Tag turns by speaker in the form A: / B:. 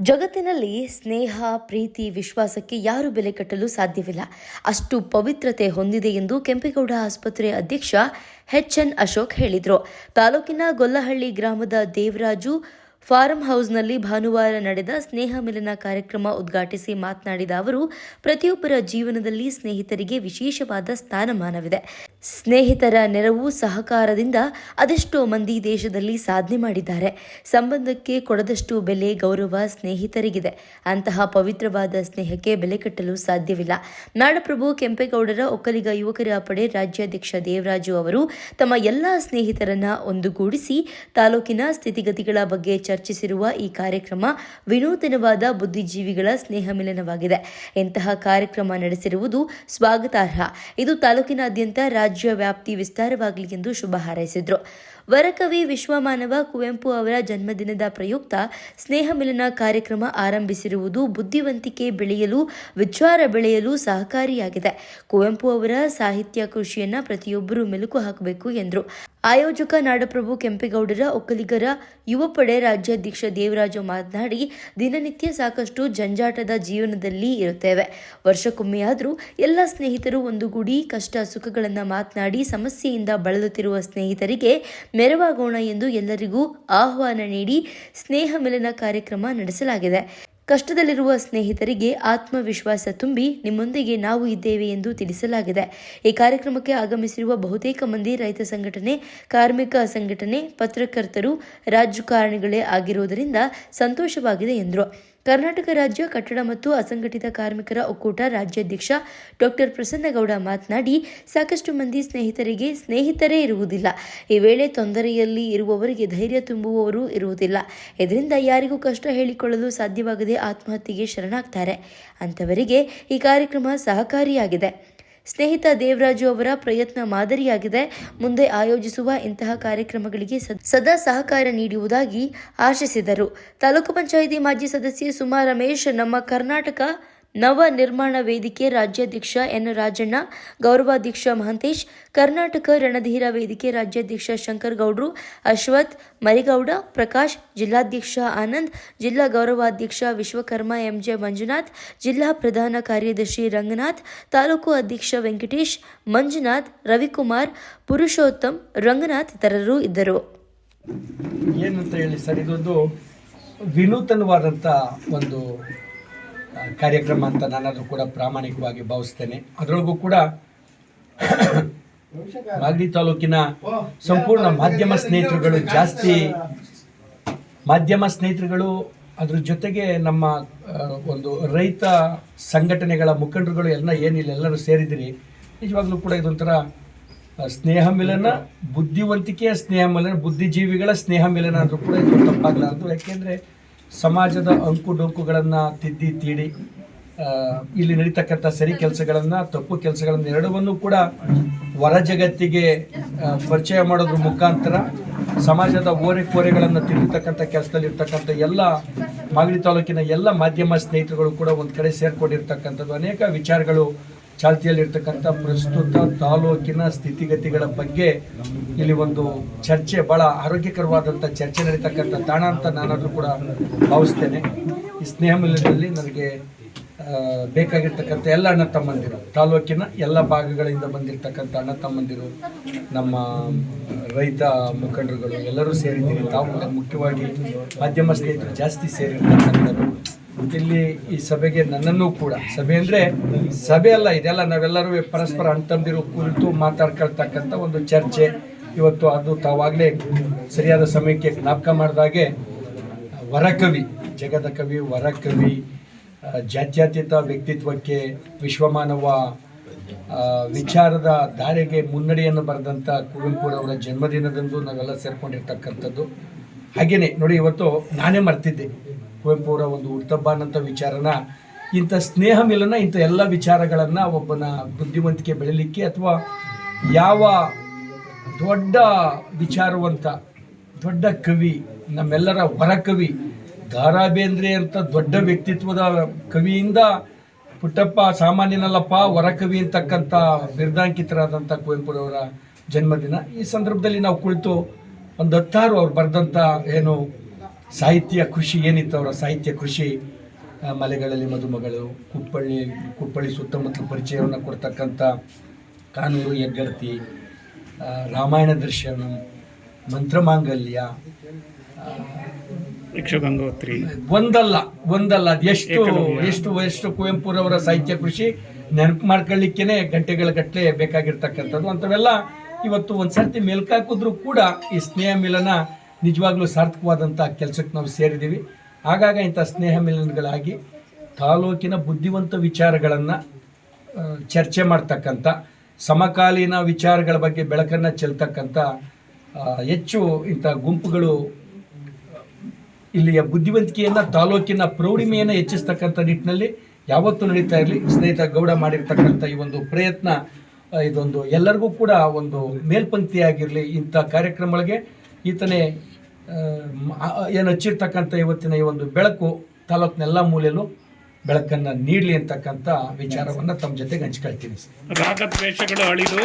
A: ಜಗತ್ತಿನಲ್ಲಿ ಸ್ನೇಹ, ಪ್ರೀತಿ, ವಿಶ್ವಾಸಕ್ಕೆ ಯಾರು ಬೆಲೆ ಕಟ್ಟಲು ಸಾಧ್ಯವಿಲ್ಲ. ಅಷ್ಟು ಪವಿತ್ರತೆ ಹೊಂದಿದೆ ಎಂದು ಕೆಂಪೇಗೌಡ ಆಸ್ಪತ್ರೆ ಅಧ್ಯಕ್ಷ ಎಚ್ ಎನ್ ಅಶೋಕ್ ಹೇಳಿದರು. ತಾಲೂಕಿನ ಗೊಲ್ಲಹಳ್ಳಿ ಗ್ರಾಮದ ದೇವರಾಜು ಫಾರಂ ಹೌಸ್ನಲ್ಲಿ ಭಾನುವಾರ ನಡೆದ ಸ್ನೇಹ ಮಿಲನ ಕಾರ್ಯಕ್ರಮ ಉದ್ಘಾಟಿಸಿ ಮಾತನಾಡಿದ ಅವರು, ಪ್ರತಿಯೊಬ್ಬರ ಜೀವನದಲ್ಲಿ ಸ್ನೇಹಿತರಿಗೆ ವಿಶೇಷವಾದ ಸ್ಥಾನಮಾನವಿದೆ. ಸ್ನೇಹಿತರ ನೆರವು ಸಹಕಾರದಿಂದ ಅದೆಷ್ಟೋ ಮಂದಿ ದೇಶದಲ್ಲಿ ಸಾಧನೆ ಮಾಡಿದ್ದಾರೆ. ಸಂಬಂಧಕ್ಕೆ ಕೊಡದಷ್ಟು ಬೆಲೆ ಗೌರವ ಸ್ನೇಹಿತರಿಗಿದೆ. ಅಂತಹ ಪವಿತ್ರವಾದ ಸ್ನೇಹಕ್ಕೆ ಬೆಲೆ ಕಟ್ಟಲು ಸಾಧ್ಯವಿಲ್ಲ. ನಾಡಪ್ರಭು ಕೆಂಪೇಗೌಡರ ಒಕ್ಕಲಿಗ ಯುವಕರ ಪಡೆ ರಾಜ್ಯಾಧ್ಯಕ್ಷ ದೇವರಾಜು ಅವರು ತಮ್ಮ ಎಲ್ಲಾ ಸ್ನೇಹಿತರನ್ನ ಒಂದುಗೂಡಿಸಿ ತಾಲೂಕಿನ ಸ್ಥಿತಿಗತಿಗಳ ಬಗ್ಗೆ ಚರ್ಚಿಸಿರುವ ಈ ಕಾರ್ಯಕ್ರಮ ವಿನೂತನವಾದ ಬುದ್ಧಿಜೀವಿಗಳ ಸ್ನೇಹ ಮಿಲನವಾಗಿದೆ ಇಂತಹ ಕಾರ್ಯಕ್ರಮ ನಡೆಸಿರುವುದು ಸ್ವಾಗತಾರ್ಹ. ಇದು ತಾಲೂಕಿನಾದ್ಯಂತ ರಾಜ್ಯ ವ್ಯಾಪ್ತಿ ವಿಸ್ತಾರವಾಗಲಿ ಎಂದು ಶುಭ ಹಾರೈಸಿದರು. ವರಕವಿ ವಿಶ್ವಮಾನವ ಕುವೆಂಪು ಅವರ ಜನ್ಮದಿನದ ಪ್ರಯುಕ್ತ ಸ್ನೇಹ ಮಿಲನ ಕಾರ್ಯಕ್ರಮ ಆರಂಭಿಸಿರುವುದು ಬುದ್ಧಿವಂತಿಕೆ ಬೆಳೆಯಲು ವಿಚಾರ ಬೆಳೆಯಲು ಸಹಕಾರಿಯಾಗಿದೆ. ಕುವೆಂಪು ಅವರ ಸಾಹಿತ್ಯ ಕೃಷಿಯನ್ನ ಪ್ರತಿಯೊಬ್ಬರೂ ಮೆಲುಕು ಹಾಕಬೇಕು ಎಂದರು. ಆಯೋಜಕ ನಾಡಪ್ರಭು ಕೆಂಪೇಗೌಡರ ಒಕ್ಕಲಿಗರ ಯುವ ಪಡೆ ರಾಜ್ಯಾಧ್ಯಕ್ಷ ದೇವರಾಜು ಮಾತನಾಡಿ, ದಿನನಿತ್ಯ ಸಾಕಷ್ಟು ಜಂಜಾಟದ ಜೀವನದಲ್ಲಿ ಇರುತ್ತೇವೆ. ವರ್ಷಕ್ಕೊಮ್ಮೆಯಾದರೂ ಎಲ್ಲ ಸ್ನೇಹಿತರು ಒಂದುಗೂಡಿ ಕಷ್ಟ ಸುಖಗಳನ್ನು ಮಾತನಾಡಿ, ಸಮಸ್ಯೆಯಿಂದ ಬಳಲುತ್ತಿರುವ ಸ್ನೇಹಿತರಿಗೆ ಮೆರವಾಗೋಣ ಎಂದು ಎಲ್ಲರಿಗೂ ಆಹ್ವಾನ ನೀಡಿ ಸ್ನೇಹ ಮಿಲನ ಕಾರ್ಯಕ್ರಮ ನಡೆಸಲಾಗಿದೆ. ಕಷ್ಟದಲ್ಲಿರುವ ಸ್ನೇಹಿತರಿಗೆ ಆತ್ಮವಿಶ್ವಾಸ ತುಂಬಿ ನಿಮ್ಮೊಂದಿಗೆ ನಾವು ಇದ್ದೇವೆ ಎಂದು ತಿಳಿಸಲಾಗಿದೆ. ಈ ಕಾರ್ಯಕ್ರಮಕ್ಕೆ ಆಗಮಿಸಿರುವ ಬಹುತೇಕ ಮಂದಿ ರೈತ ಸಂಘಟನೆ, ಕಾರ್ಮಿಕ ಸಂಘಟನೆ, ಪತ್ರಕರ್ತರು, ರಾಜಕಾರಣಿಗಳೇ ಆಗಿರುವುದರಿಂದ ಸಂತೋಷವಾಗಿದೆ ಎಂದರು. ಕರ್ನಾಟಕ ರಾಜ್ಯ ಕಟ್ಟಡ ಮತ್ತು ಅಸಂಘಟಿತ ಕಾರ್ಮಿಕರ ಒಕ್ಕೂಟ ರಾಜ್ಯಾಧ್ಯಕ್ಷ ಡಾಕ್ಟರ್ ಪ್ರಸನ್ನಗೌಡ ಮಾತನಾಡಿ, ಸಾಕಷ್ಟು ಮಂದಿ ಸ್ನೇಹಿತರಿಗೆ ಸ್ನೇಹಿತರೇ ಇರುವುದಿಲ್ಲ. ಈ ವೇಳೆ ತೊಂದರೆಯಲ್ಲಿ ಇರುವವರಿಗೆ ಧೈರ್ಯ ತುಂಬುವವರು ಇರುವುದಿಲ್ಲ. ಇದರಿಂದ ಯಾರಿಗೂ ಕಷ್ಟ ಹೇಳಿಕೊಳ್ಳಲು ಸಾಧ್ಯವಾಗದೆ ಆತ್ಮಹತ್ಯೆಗೆ ಶರಣಾಗ್ತಾರೆ. ಅಂಥವರಿಗೆ ಈ ಕಾರ್ಯಕ್ರಮ ಸಹಕಾರಿಯಾಗಿದೆ. ಸ್ನೇಹಿತ ದೇವರಾಜು ಅವರ ಪ್ರಯತ್ನ ಮಾದರಿಯಾಗಿದೆ. ಮುಂದೆ ಆಯೋಜಿಸುವ ಇಂತಹ ಕಾರ್ಯಕ್ರಮಗಳಿಗೆ ಸದ್- ಸಹಕಾರ ನೀಡುವುದಾಗಿ ಆಶಿಸಿದರು. ತಾಲೂಕು ಪಂಚಾಯಿತಿ ಮಾಜಿ ಸದಸ್ಯೆ ಸುಮಾ ರಮೇಶ್, ನಮ್ಮ ಕರ್ನಾಟಕ ನವ ನಿರ್ಮಾಣ ವೇದಿಕೆ ರಾಜ್ಯಾಧ್ಯಕ್ಷ ಎನ್ ರಾಜಣ್ಣ, ಗೌರವಾಧ್ಯಕ್ಷ ಮಹಂತೇಶ್, ಕರ್ನಾಟಕ ರಣಧೀರ ವೇದಿಕೆ ರಾಜ್ಯಾಧ್ಯಕ್ಷ ಶಂಕರ್ ಗೌಡ್ರು ಅಶ್ವಥ್, ಮರಿಗೌಡ, ಪ್ರಕಾಶ್, ಜಿಲ್ಲಾಧ್ಯಕ್ಷ ಆನಂದ್, ಜಿಲ್ಲಾ ಗೌರವಾಧ್ಯಕ್ಷ ವಿಶ್ವಕರ್ಮ ಎಂಜೆ ಮಂಜುನಾಥ್, ಜಿಲ್ಲಾ ಪ್ರಧಾನ ಕಾರ್ಯದರ್ಶಿ ರಂಗನಾಥ್, ತಾಲೂಕು ಅಧ್ಯಕ್ಷ ವೆಂಕಟೇಶ್, ಮಂಜುನಾಥ್, ರವಿಕುಮಾರ್, ಪುರುಷೋತ್ತಮ್, ರಂಗನಾಥ್ ಇತರರು ಇದ್ದರು.
B: ಏನಂತ ಹೇಳಿ ಸರ್, ಇದೊಂದು ವಿನೂತನವಾದಂಥ ಒಂದು ಕಾರ್ಯಕ್ರಮ ಅಂತ ನಾನಾದರೂ ಕೂಡ ಪ್ರಾಮಾಣಿಕವಾಗಿ ಭಾವಿಸ್ತೇನೆ ಅದರೊಳಗೂ ಕೂಡ ಮಾಗಡಿ ತಾಲೂಕಿನ ಸಂಪೂರ್ಣ ಮಾಧ್ಯಮ ಸ್ನೇಹಿತರುಗಳು ಜಾಸ್ತಿ ಮಾಧ್ಯಮ ಸ್ನೇಹಿತರುಗಳು ಅದ್ರ ಜೊತೆಗೆ ನಮ್ಮ ಒಂದು ರೈತ ಸಂಘಟನೆಗಳ ಮುಖಂಡರುಗಳು ಎಲ್ಲ ಏನಿಲ್ಲ ಎಲ್ಲರೂ ಸೇರಿದಿರಿ ನಿಜವಾಗ್ಲೂ ಕೂಡ ಇದೊಂಥರ ಸ್ನೇಹ ಮಿಲನ ಬುದ್ಧಿವಂತಿಕೆಯ ಸ್ನೇಹ ಮಿಲನ ಬುದ್ಧಿಜೀವಿಗಳ ಸ್ನೇಹ ಮಿಲನ ಅಂದರೂ ಕೂಡ ಇದು ತಪ್ಪಾಗಲಾರದು ಯಾಕೆಂದರೆ ಸಮಾಜದ ಅಂಕು ಡೊಂಕುಗಳನ್ನು ತಿದ್ದಿ ತೀಡಿ ಇಲ್ಲಿ ನಡೀತಕ್ಕಂಥ ಸರಿ ಕೆಲಸಗಳನ್ನು, ತಪ್ಪು ಕೆಲಸಗಳನ್ನು ಎರಡವನ್ನು ಕೂಡ ಹೊರ ಜಗತ್ತಿಗೆ ಪರಿಚಯ ಮಾಡೋದ್ರ ಮುಖಾಂತರ ಸಮಾಜದ ಓರೆ ಕೋರೆಗಳನ್ನು ತಿರುಗತಕ್ಕಂಥ ಕೆಲಸದಲ್ಲಿ ಇರ್ತಕ್ಕಂಥ ಎಲ್ಲ ಮಾಗಡಿ ತಾಲೂಕಿನ ಎಲ್ಲ ಮಾಧ್ಯಮ ಸ್ನೇಹಿತರುಗಳು ಕೂಡ ಒಂದು ಕಡೆ ಸೇರ್ಕೊಂಡಿರ್ತಕ್ಕಂಥದ್ದು. ಅನೇಕ ವಿಚಾರಗಳು ಚಾಲ್ತಿಯಲ್ಲಿರ್ತಕ್ಕಂಥ ಪ್ರಸ್ತುತ ತಾಲೂಕಿನ ಸ್ಥಿತಿಗತಿಗಳ ಬಗ್ಗೆ ಇಲ್ಲಿ ಒಂದು ಚರ್ಚೆ ಭಾಳ ಆರೋಗ್ಯಕರವಾದಂಥ ಚರ್ಚೆ ನಡೀತಕ್ಕಂಥ ತಾಣ ಅಂತ ನಾನಾದರೂ ಕೂಡ ಭಾವಿಸ್ತೇನೆ. ಈ ಸ್ನೇಹ ಮೇಳದಲ್ಲಿ ನನಗೆ ಬೇಕಾಗಿರ್ತಕ್ಕಂಥ ಎಲ್ಲ ಅಣ್ಣ ತಮ್ಮಂದಿರು, ತಾಲೂಕಿನ ಎಲ್ಲ ಭಾಗಗಳಿಂದ ಬಂದಿರತಕ್ಕಂಥ ಅಣ್ಣ ತಮ್ಮಂದಿರು, ನಮ್ಮ ರೈತ ಮುಖಂಡರುಗಳು ಎಲ್ಲರೂ ಸೇರಿದ್ದೀರಿ ತಾವು ಮುಖ್ಯವಾಗಿ ಮಾಧ್ಯಮ ಸ್ನೇಹಿತರು ಜಾಸ್ತಿ ಸೇರಿರ್ತಕ್ಕಂಥದ್ದು. ಇಲ್ಲಿ ಈ ಸಭೆಗೆ ನನ್ನನ್ನು ಕೂಡ, ಸಭೆ ಅಂದರೆ ಸಭೆ ಅಲ್ಲ, ಇದೆಲ್ಲ ನಾವೆಲ್ಲರೂ ಪರಸ್ಪರ ಅಂತಂದಿರೋ ಕುರಿತು ಮಾತಾಡ್ಕೊಳ್ತಕ್ಕಂಥ ಒಂದು ಚರ್ಚೆ. ಇವತ್ತು ಅದು ತಾವಾಗಲೇ ಸರಿಯಾದ ಸಮಯಕ್ಕೆ ಜ್ಞಾಪಕ ಮಾಡಿದಾಗೆ ವರಕವಿ, ಜಗದ ಕವಿ, ವರಕವಿ ಜಾತ್ಯತೀತ ವ್ಯಕ್ತಿತ್ವಕ್ಕೆ, ವಿಶ್ವಮಾನವ ವಿಚಾರದ ದಾರಿಗೆ ಮುನ್ನಡೆಯನ್ನು ಬರೆದಂಥ ಕುವೆಂಪುರವರ ಜನ್ಮದಿನದಂದು ನಾವೆಲ್ಲ ಸೇರ್ಕೊಂಡಿರ್ತಕ್ಕಂಥದ್ದು. ಹಾಗೆಯೇ ನೋಡಿ, ಇವತ್ತು ನಾನೇ ಮರ್ತಿದ್ದೆ. ಕುವೆಂಪುರ ಒಂದು ಹುಟ್ಟಬ್ಬ ಅನ್ನೋಂಥ ವಿಚಾರನ, ಇಂಥ ಸ್ನೇಹ ಮಿಲನ, ಇಂಥ ಎಲ್ಲ ವಿಚಾರಗಳನ್ನು ಒಬ್ಬನ ಬುದ್ಧಿವಂತಿಕೆ ಬೆಳೀಲಿಕ್ಕೆ ಅಥವಾ ಯಾವ ದೊಡ್ಡ ವಿಚಾರವಂತ, ದೊಡ್ಡ ಕವಿ, ನಮ್ಮೆಲ್ಲರ ವರಕವಿ ದಾರಾ ಬೇಂದ್ರೆ ಅಂತ ದೊಡ್ಡ ವ್ಯಕ್ತಿತ್ವದ ಕವಿಯಿಂದ ಪುಟ್ಟಪ್ಪ ಸಾಮಾನ್ಯನಲ್ಲಪ್ಪ ವರಕವಿ ಅಂತಕ್ಕಂಥ ಬಿರ್ದಾಂಕಿತರಾದಂಥ ಕುವೆಂಪುರವರ ಜನ್ಮದಿನ, ಈ ಸಂದರ್ಭದಲ್ಲಿ ನಾವು ಕುಳಿತು ಒಂದು ಹತ್ತಾರು ಅವ್ರು ಬರೆದಂಥ ಏನು ಸಾಹಿತ್ಯ ಕೃಷಿ ಏನಿತ್ತು ಅವರ ಸಾಹಿತ್ಯ ಕೃಷಿ ಮಲೆಗಳಲ್ಲಿ ಮದುಮಗಳು ಕುಪ್ಪಳ್ಳಿ ಕುಪ್ಪಳ್ಳಿ ಸುತ್ತಮುತ್ತಲ ಪರಿಚಯವನ್ನು ಕೊಡ್ತಕ್ಕಂಥ ಕಾನೂರು ಹೆಗ್ಗಡತಿ ರಾಮಾಯಣ ದರ್ಶನ ಮಂತ್ರಮಾಂಗಲ್ಯ
C: ಯಕ್ಷಗಂಗೋತ್ರಿ.
B: ಒಂದಲ್ಲ ಒಂದಲ್ಲ ಅದು ಎಷ್ಟು ಎಷ್ಟು ಎಷ್ಟು ಕುವೆಂಪುರವರ ಸಾಹಿತ್ಯ ಕೃಷಿ ನೆನಪು ಮಾಡ್ಕೊಳ್ಳಿಕ್ಕೇನೆ ಗಂಟೆಗಳ ಗಟ್ಟಲೆ ಬೇಕಾಗಿರ್ತಕ್ಕಂಥದ್ದು. ಅಂಥವೆಲ್ಲ ಇವತ್ತು ಒಂದು ಸರ್ತಿ ಮೆಲ್ಕಾಕಿದ್ರು ಕೂಡ ಈ ಸ್ನೇಹ ಮಿಲನ ನಿಜವಾಗ್ಲೂ ಸಾರ್ಥಕವಾದಂಥ ಕೆಲಸಕ್ಕೆ ನಾವು ಸೇರಿದ್ದೀವಿ. ಆಗಾಗ ಇಂಥ ಸ್ನೇಹ ಮಿಲನಗಳಾಗಿ ತಾಲೂಕಿನ ಬುದ್ಧಿವಂತ ವಿಚಾರಗಳನ್ನು ಚರ್ಚೆ ಮಾಡ್ತಕ್ಕಂಥ, ಸಮಕಾಲೀನ ವಿಚಾರಗಳ ಬಗ್ಗೆ ಬೆಳಕನ್ನು ಚೆಲ್ತಕ್ಕಂಥ ಹೆಚ್ಚು ಇಂಥ ಗುಂಪುಗಳು ಇಲ್ಲಿಯ ಬುದ್ಧಿವಂತಿಕೆಯನ್ನ, ತಾಲೂಕಿನ ಪ್ರೌಢಿಮೆಯನ್ನು ಹೆಚ್ಚಿಸ್ತಕ್ಕಂಥ ನಿಟ್ಟಿನಲ್ಲಿ ಯಾವತ್ತೂ ನಡೀತಾ ಇರಲಿ. ಸ್ನೇಹಿತ ಗೌಡ ಮಾಡಿರ್ತಕ್ಕಂಥ ಈ ಒಂದು ಪ್ರಯತ್ನ ಇದೊಂದು ಎಲ್ಲರಿಗೂ ಕೂಡ ಒಂದು ಮೇಲ್ಪಂಕ್ತಿಯಾಗಿರಲಿ ಇಂಥ ಕಾರ್ಯಕ್ರಮಗಳಿಗೆ. ಈತನೇ ಏನು ಹಚ್ಚಿರ್ತಕ್ಕಂಥ ಇವತ್ತಿನ ಈ ಒಂದು ಬೆಳಕು, ತಾಲೂಕ್ನೆಲ್ಲ ಮೂಲೆಯಲ್ಲೂ ಬೆಳಕನ್ನು ನೀಡಲಿ ಅಂತಕ್ಕಂಥ ವಿಚಾರವನ್ನು ತಮ್ಮ ಜೊತೆಗೆ ಹಂಚ್ಕೊಳ್ತೀನಿ.
C: ರಾಗದ್ವೇಷಗಳು ಅಳಿದು